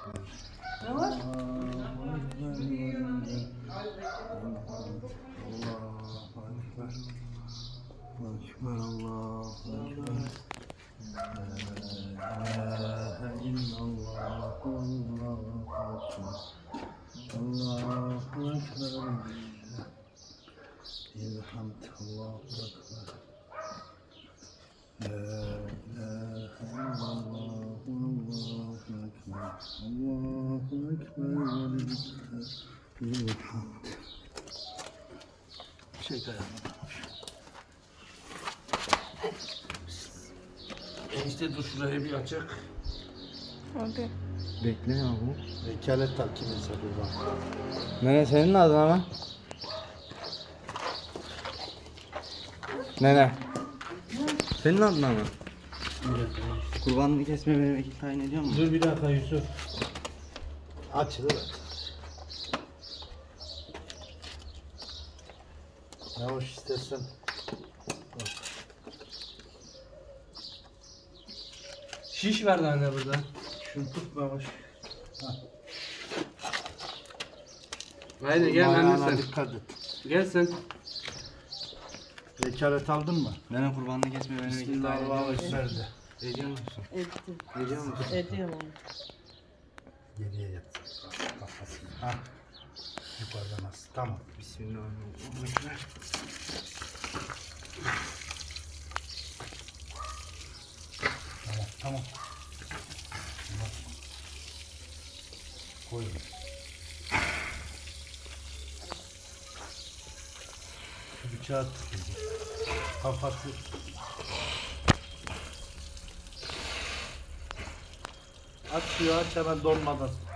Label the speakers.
Speaker 1: Ne var?
Speaker 2: Ekber, Allahu Ekber. La ilahe illallah, Allahu Ekber. Allahu Ekber. İlhamd, Allahu Ekber. La Şey dayanamadım.
Speaker 1: Enişte dur şurayı bir açık.
Speaker 3: Hadi.
Speaker 2: Bekle ya bu.
Speaker 4: Vekalet takip etse kurban.
Speaker 2: Nene senin adın ama. Nene. Senin adın ama. Kurbanını kesme benim vekil tayin ediyor mu?
Speaker 4: Dur bir dakika Yusuf. Açılır açılır. Ne hoş istersen.
Speaker 1: Şiş verdi anne burada.
Speaker 4: Şunu tut babaş.
Speaker 1: Haydi gel anne
Speaker 4: Ayağına
Speaker 1: sen.
Speaker 4: Dikkat et.
Speaker 1: Gel sen.
Speaker 4: Vekalet aldın mı?
Speaker 2: Nene kurbanını kesme benim vekil tayin ediyor mu?
Speaker 4: Bismillahirrahmanirrahim.
Speaker 2: Ediyor musun?
Speaker 3: Ettim.
Speaker 2: Ediyor musun?
Speaker 3: Ediyorum.
Speaker 4: Geriye yat. Kafasını. Ha. Yukarıdan as. Tamam.
Speaker 2: Bismillahirrahmanirrahim.
Speaker 4: Tamam. Tamam. Tamam. Koyun. Şu bıçağı tut. Kafası. Aç suyu aç hemen donmadan.